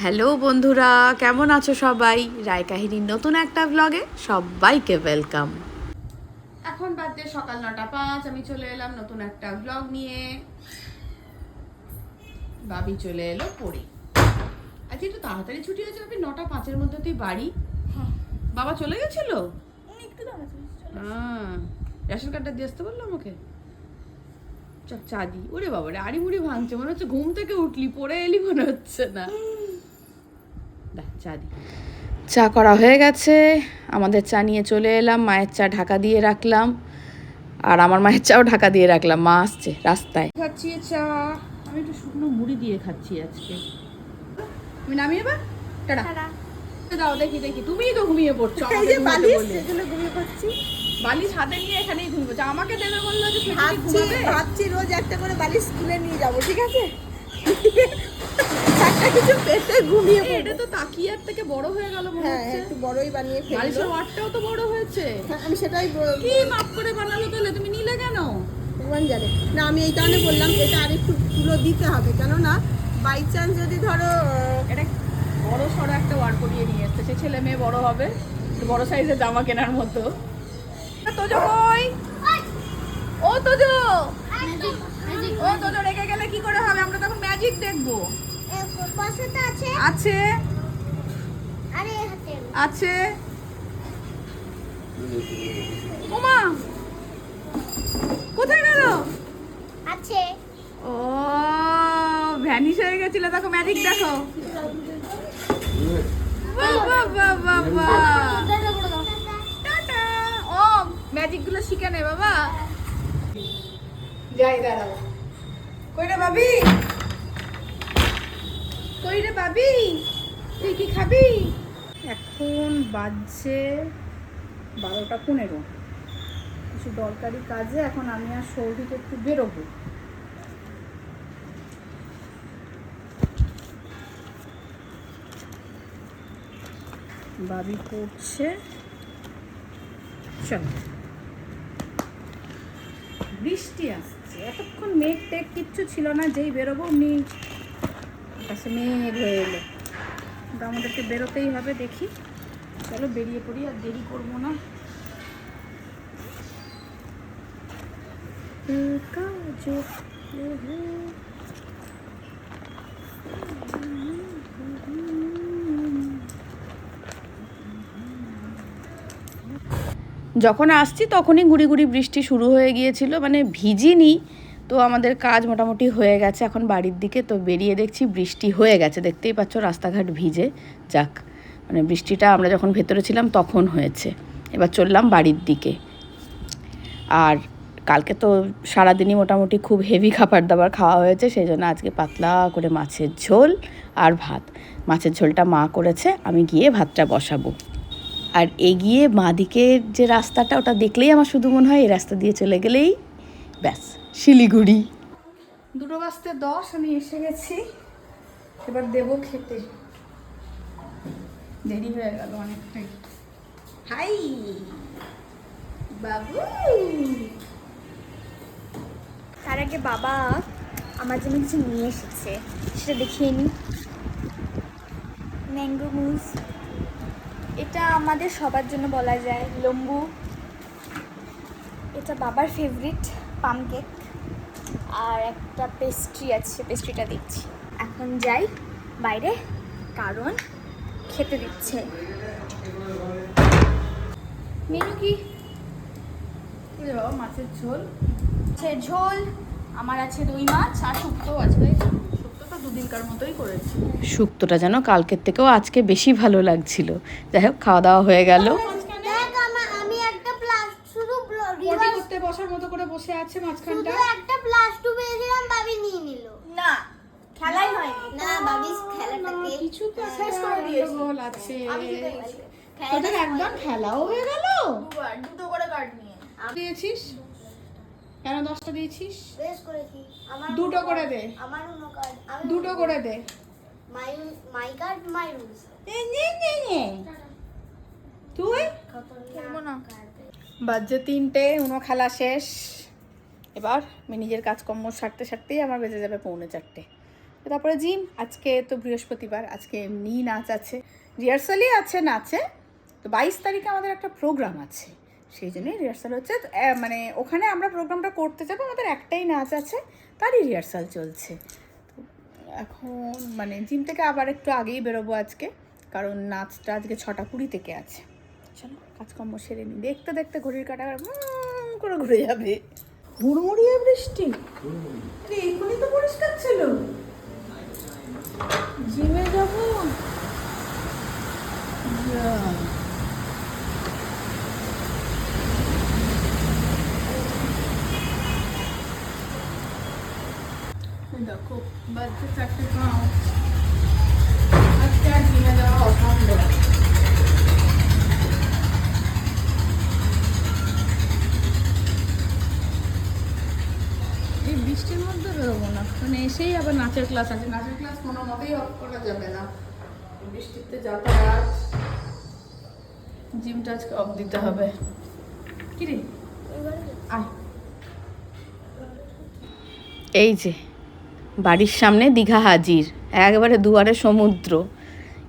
Hello বন্ধুরা কেমন আছো সবাই? রায় কাহিনীর নতুন একটা ব্লগে সবাইকে ওয়েলকাম এখন বাজে সকাল নটা পাঁচ আমি চলে এলাম নতুন একটা ব্লগ নিয়ে। বাবি চলে এলো পড়ে। আজকে একটু তাড়াতাড়ি ছুটি হয়েছে বাবি নটা পাঁচের মধ্যে তুই বাড়ি? বাবা চলে গেছিল? হ্যাঁ রেশন কার্ডটা দিয়ে আসতে বলল আমাকে চা দি ওরে বাবা রে আড়ি মুড়ি ভাঙছে মনে হচ্ছে ঘুম থেকে উঠলি পড়ে এলি মনে হচ্ছে না। চা দি চা করা হয়ে গেছে। আমাদের চা নিয়ে চলে এলাম মায়ের চা ঢাকা দিয়ে রাখলাম। আর আমার মায়ের চাও ঢাকা দিয়ে রাখলাম মা আসছে রাস্তায়। খাচ্ছি চা। আমি একটু শুকনো মুড়ি দিয়ে খাচ্ছি আজকে। আমি নামিয়ে এবার? টাটা। দাও দেখি দেখি। তুমিই তো ঘুমিয়ে পড়ছো আমাকে ঘুমাতে বললে। ঘুমিয়ে পড়ছি। বালিশ হাতে নিয়ে এখানেই ঘুমিয়ে পড়ছো। আমাকে দেবে বলল যে তুমি ভাবছি ঘুমাবে? ভাবছি রোজ একটা করে বালিশ স্কুলে নিয়ে যাব ঠিক আছে? কিছু পেতে ঘুমিয়ে এটা তো তাকিয়ার থেকে বড় হয়ে গেল মনে হ্যাঁ হচ্ছে। একটু বড়ই বানিয়ে ফেলব বালিশের ওয়াটটাও তো বড় হয়েছে। হ্যাঁ, আমি সেটাই কি মাপ করে বানালো তাহলে? তুমি নিলে কেন? ভগবান জানে। না আমি এই কারণে বললাম এটা আরেকটু তুলো দিতে হবে। কেননা বাই চান্স যদি ধরো এটা বড় সড়ো একটা ওয়ার করিয়ে নিয়ে এসছে। সে ছেলে মেয়ে বড় হবে বড় সাইজের জামা কেনার মতো। তোজো কই? ও তোজো! ও তোজো রেগে গেলে কি করে হবে? আমরা তখন ম্যাজিক দেখব। আছে। আছে। আরে আছে। ওমা কোথায় গেল? আছে। ও ভ্যানিশ হয়ে গেছিল। দেখো ম্যাজিক দেখো। ও ম্যাজিকগুলো শিখে নে বাবা। যাই দাঁড়াও। কই রে বাবি কই রে বাবি তুই কি খাবি? এখন বাজছে বারোটা পনেরো। কিছু দরকারি কাজে এখন আমি আর সৌভিকে একটু বেরোবো। বাবি পড়ছে চল। বৃষ্টি আসছে। এতক্ষণ মেঘ টেঘ কিচ্ছু ছিল না, যেই বেরোবো অমনি আকাশে মেঘ হয়ে এলো। কিন্তু আমাদেরকে বেরোতেই হবে, দেখি। চলো বেরিয়ে পড়ি, আর দেরি করব না। যখন আসছি তখনই গুড়ি গুড়ি বৃষ্টি শুরু হয়ে গিয়েছিল মানে ভিজিনি। তো আমাদের কাজ মোটামুটি হয়ে গেছে এখন বাড়ির দিকে, তো বেরিয়ে দেখছি বৃষ্টি হয়ে গেছে। দেখতেই পাচ্ছ রাস্তাঘাট ভিজে, যাক। মানে বৃষ্টিটা আমরা যখন ভেতরে ছিলাম তখন হয়েছে। এবার চললাম বাড়ির দিকে। আর কালকে তো সারাদিনই মোটামুটি খুব হেভি খাবার দাবার খাওয়া হয়েছে, সেই জন্য আজকে পাতলা করে মাছের ঝোল আর ভাত। মাছের ঝোলটা মা করেছে, আমি গিয়ে ভাতটা বসাবো। আর এগিয়ে বাঁদিকের যে রাস্তাটা, ওটা দেখলেই আমার শুধু মনে হয় এই রাস্তা দিয়ে চলে গেলেই ব্যাস শিলিগুড়ি। দুটো বাজতে দশ আমি এসে গেছি। এবার দেবো খেতে। দেরি হয়ে গেল অনেকটাই। হাই! বাবু! তার আগে বাবা আমার জন্য কিছু নিয়ে এসেছে। সেটা দেখিয়ে নিই ম্যাঙ্গো মুজ এটা আমাদের সবার জন্য বলা যায়। লম্বু। এটা বাবার ফেভারিট পাম কেক। আর একটা পেস্ট্রি আছে পেস্ট্রিটা দিচ্ছি এখন যাই বাইরে কারণ খেতে দিচ্ছে। মেনু কি? মাছের ঝোল। আছে ঝোল আমার আছে দই মাছ আর শুক্তো আছে। শুক্তোটা দুদিনকার মতোই করেছি। শুক্তোটা যেন কালকের থেকেও আজকে বেশি ভালো লাগছিল। যাই হোক খাওয়া দাওয়া হয়ে গেল দেখ আমার আমি একটা প্লাস শুধু পটি করতে বসার মতো করে বসে আছে মাঝখানটা। একটা প্লাস টু পেয়েছিলাম বাবি নিয়ে নিল। না খেলাই হয়নি। না বাবি খেলাটাকে কিছু তো শেষ করে দিয়েছি। গন্ডগোল আছে। তোদের একদম খেলাও হয়ে গেল? দুবার দুটো করে কার্ড নিয়ে। দিয়েছিস? কেন দশটা দিয়েছিস? বেশ করেছি। আমার দুটো করে দে। আমার অন্য কার্ড দুটো করে দে। মাই মাই কার্ড মাই রুলস নে, নে, নে। তুই? খেলব না। বাজে তিনটে, উনো খেলা শেষ। এবার আমি নিজের কাজকর্ম সারতে সারতেই আমার বেজে যাবে পৌনে চারটে। তারপরে জিম, আজকে তো বৃহস্পতিবার, আজকে এমনি নাচ আছে। রিহার্সালই আছে নাচে, তো বাইশ তারিখে আমাদের একটা প্রোগ্রাম আছে। সেই জন্যই রিহার্সাল হচ্ছে। মানে ওখানে আমরা প্রোগ্রামটা করতে যাব, আমাদের একটাই নাচ আছে, তারই রিহার্সাল চলছে। এখন মানে জিম থেকে আবার একটু আগেই বেরোবো আজকে, কারণ নাচটা আজকে ছটা কুড়ি থেকে আছে। চলো। কাজকর্ম সেরে নিই দেখতে দেখতে ঘড়ির কাটা করে ঘুরে যাবে। হুড়মুড়িয়ে বৃষ্টি? আরে এখনই তো পরিষ্কার ছিল। জিমে যাব? দেখো বাচ্চা চারটে পাঁচ। আজকে আর জিমে যাওয়া অসম্ভব। বেরোবো না। মানে এসেই আবার নাচের ক্লাস আছে। নাচের ক্লাস কোনো মতেই অফ করা যাবে না। বৃষ্টিতে যাতায়াত। জিমটা আজকে অফ দিতে হবে। কিরে আয়। এই যে বাড়ির সামনে দীঘা হাজির। একবারে দুয়ারে সমুদ্র।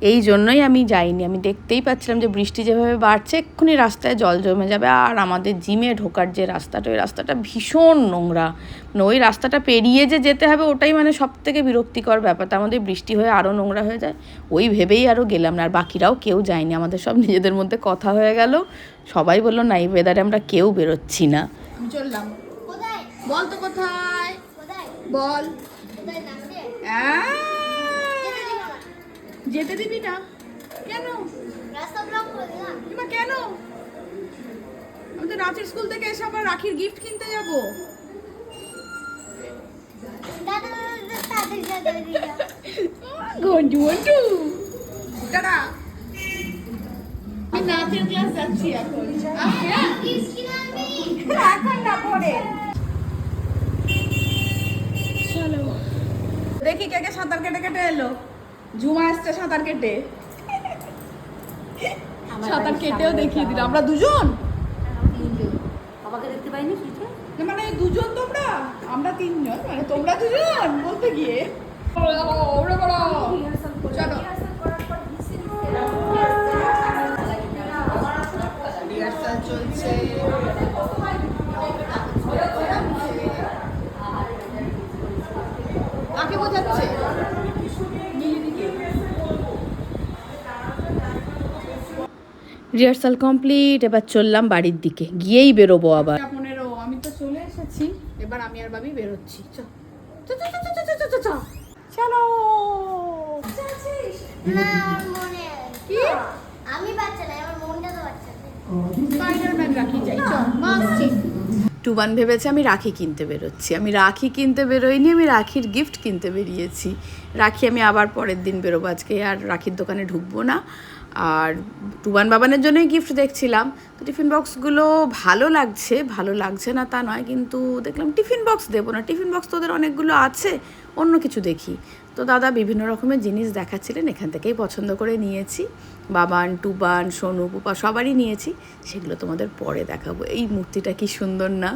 এই জন্যই আমি যাইনি। আমি দেখতেই পাচ্ছিলাম যে বৃষ্টি যেভাবে বাড়ছে এক্ষুনি রাস্তায় জল জমে যাবে। আর আমাদের জিমে ঢোকার যে রাস্তাটা ওই রাস্তাটা ভীষণ নোংরা। মানে ওই রাস্তাটা পেরিয়ে যে যেতে হবে ওটাই মানে সব থেকে বিরক্তিকর ব্যাপার। তার মধ্যে বৃষ্টি হয়ে আরও নোংরা হয়ে যায়। ওই ভেবেই আরও গেলাম না। আর বাকিরাও কেউ যায়নি। আমাদের সব নিজেদের মধ্যে কথা হয়ে গেল। সবাই বলল না এই ওয়েদারে আমরা কেউ বেরোচ্ছি না। চললাম। বল তো কোথায়? বল। নামবে যেতে দিবি না? কেন? রাস্তা ব্লক করে দিলাম। কেন? আমি তো রাতের স্কুল থেকে এসে আবার রাখির গিফট কিনতে যাব। দাদা আমি নাচের ক্লাস যাচ্ছি এখন। হ্যাঁ? এখন না পরে। দেখি কে কে সাঁতার কেটে কেটে এলো। ঝুমা আসছে সাঁতার কেটে। সাঁতার কেটেও দেখিয়ে দিল। আমরা দুজন? বাবাকে দেখতে পাইনি মানে দুজন তোমরা? আমরা তিনজন মানে তোমরা দুজন বলতে গিয়ে। ওরে বড় চলো চলছে। রিহার্সাল কমপ্লিট এবার চললাম বাড়ির দিকে। গিয়েই বেরোবো আবার। আমি তো চলে এসেছি। এবার আমি আর রাখি টুবান ভেবেছে আমি রাখি কিনতে বেরোচ্ছি। আমি রাখি কিনতে বেরোইনি আমি রাখির গিফট কিনতে বেরিয়েছি। রাখি আমি আবার পরের দিন বেরোবো। আজকে আর রাখির দোকানে ঢুকবো না। আর টুবান বাবানের জন্যই গিফট দেখছিলাম। তো টিফিন বক্সগুলো ভালো লাগছে ভালো লাগছে না তা নয় কিন্তু দেখলাম টিফিন বক্স দেবো না। টিফিন বক্স তোদের অনেকগুলো আছে অন্য কিছু দেখি। তো দাদা বিভিন্ন রকমের জিনিস দেখাচ্ছিলেন এখান থেকেই পছন্দ করে নিয়েছি। বাবান টুবান সোনু পুপা সবারই নিয়েছি সেগুলো তোমাদের পরে দেখাবো। এই মূর্তিটা কি সুন্দর না?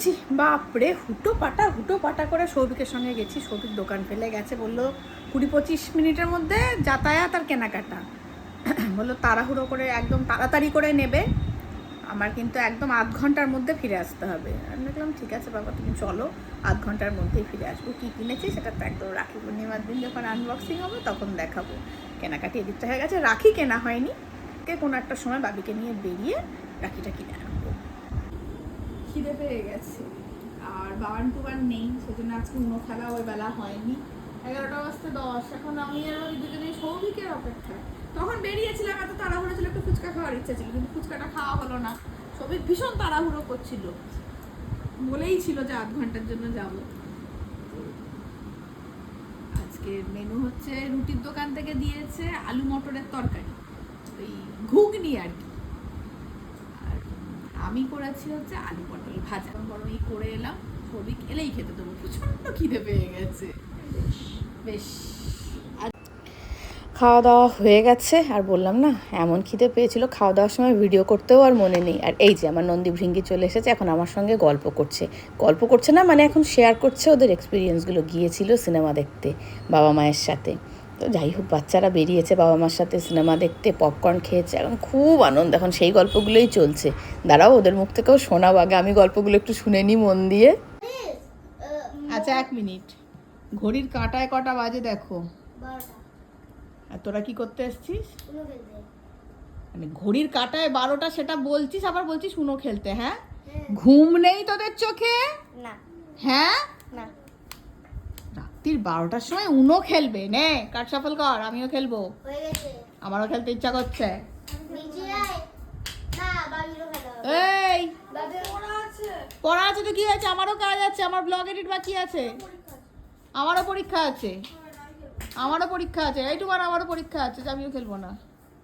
ছি, বাপরে হুটো পাটা হুটো পাটা করে সৌভিকের সঙ্গে গেছি। সৌভিক দোকান ফেলে গেছে বলল কুড়ি পঁচিশ মিনিটের মধ্যে যাতায়াত আর কেনাকাটা। বলল, তাড়াহুড়ো করে একদম তাড়াতাড়ি করে নেবে। আমার কিন্তু একদম আধ ঘণ্টার মধ্যে ফিরে আসতে হবে। আমি দেখলাম, ঠিক আছে বাবা, তুমি চলো, আধ ঘণ্টার মধ্যেই ফিরে আসব। কী কিনেছি সেটা তো একদম রাখি পূর্ণিমার দিন যখন আনবক্সিং হবে তখন দেখাবো। কেনাকাটি এদিকটা হয়ে গেছে, রাখি কেনা হয়নি। কে কোনো একটা সময় বাবিকে নিয়ে বেরিয়ে রাখিটা কিনে আনব। খিদে পেয়ে গেছে। আর বাবান টুবান নেই, সেজন্য আজকে উনো খেলা ওই বেলা হয়নি। এগারোটা বাজতে দশ, এখন আমি আর ওই দুজনেই সৌভিকের অপেক্ষা তখন বেরিয়েছিলাম এত তাড়াহুড়ো ছিল একটু ফুচকা খাওয়ার ইচ্ছা ছিল কিন্তু ফুচকাটা খাওয়া হলো না। সৌভিক ভীষণ তাড়াহুড়ো করছিল। বলেই ছিল যে আধ ঘণ্টার জন্য যাব। আজকের মেনু হচ্ছে রুটির দোকান থেকে দিয়েছে আলু মটরের তরকারি ওই ঘুগনি আর কি। আর আমি করেছি হচ্ছে আলু পটল ভাজা। বরং এই করে এলাম সৌভিক এলেই খেতে দেবো। প্রচণ্ড খিদে পেয়ে গেছে। বেশ। খাওয়া দাওয়া হয়ে গেছে। আর বললাম না এমন খিদে পেয়েছিল খাওয়া দাওয়ার সময় ভিডিও করতেও আর মনে নেই। আর এই যে আমার নন্দী ভৃঙ্গি চলে এসেছে এখন আমার সঙ্গে গল্প করছে। গল্প করছে না মানে এখন শেয়ার করছে ওদের এক্সপিরিয়েন্সগুলো গিয়েছিল সিনেমা দেখতে বাবা মায়ের সাথে। তো যাই হোক বাচ্চারা বেরিয়েছে বাবা মার সাথে সিনেমা দেখতে পপকর্ন খেয়েছে এখন খুব আনন্দ। এখন সেই গল্পগুলোই চলছে। দাঁড়াও ওদের মুখ থেকেও শোনাবো আগে আমি গল্পগুলো একটু শুনে নিই মন দিয়ে। আচ্ছা এক মিনিট। ঘড়ির কাঁটায় কটা বাজে দেখো? আর তোরা কি করতে এসছিস? মানে ঘড়ির কাটায় বারোটা সেটা বলছিস আবার বলছিস উনো খেলতে হ্যাঁ? ঘুম নেই তোদের চোখে? না। হ্যাঁ? না। রাত্রির বারোটার সময় উনো খেলবে নে কাঠ সফল কর আমিও খেলব। আমারও খেলতে ইচ্ছা করছে। এই! পড়া আছে তো কি হয়েছে? আমারও কাজ আছে আমার ব্লগ এডিট বাকি আছে। আমারও পরীক্ষা আছে। আমারও পরীক্ষা আছে। এই তোমার আমারও পরীক্ষা আছে যে আমিও খেলব না।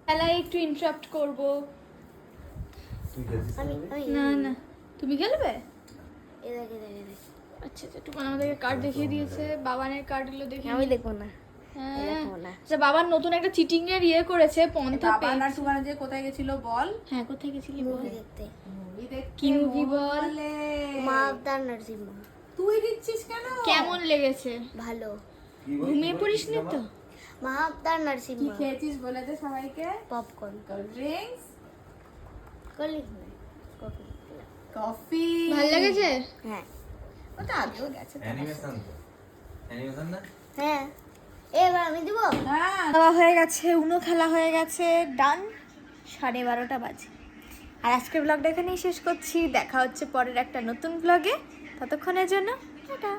খেলায় একটু ইন্টারাপ্ট করব। না না। তুমি খেলবে? আচ্ছা আচ্ছা টুকান আমাদেরকে কার্ড দেখিয়ে দিয়েছে। বাবানের কার্ডগুলো দেখে আমি দেখব না। হ্যাঁ। আচ্ছা বাবার নতুন একটা চিটিং এর ইয়ে করেছে পন্থা পে আর সুগানা যে কোথায় গেছিল বল। হ্যাঁ কোথায় গেছিলি মুভি দেখতে। মুভি কি মুভি বল। মা আবদার তুই দিচ্ছিস কেন? কেমন লেগেছে? ভালো। ঘুমিয়ে পড়িস নি তো? মা আবদার নার্সিং কি খেয়েছিস বলে দে সবাইকে পপকর্ন কোল্ড ড্রিঙ্কস করলি কফি ভালো লেগেছে? হ্যাঁ। ওটা আগেও গেছে অ্যানিমেশন তো। অ্যানিমেশন না? হ্যাঁ। এবার আমি দিব? হ্যাঁ। খাওয়া হয়ে গেছে উনো খেলা হয়ে গেছে। ডান সাড়ে বারোটা বাজে। আর আজকের ব্লগটা এখানেই শেষ করছি। দেখা হচ্ছে পরের একটা নতুন ব্লগে ততক্ষণের জন্য টাটা।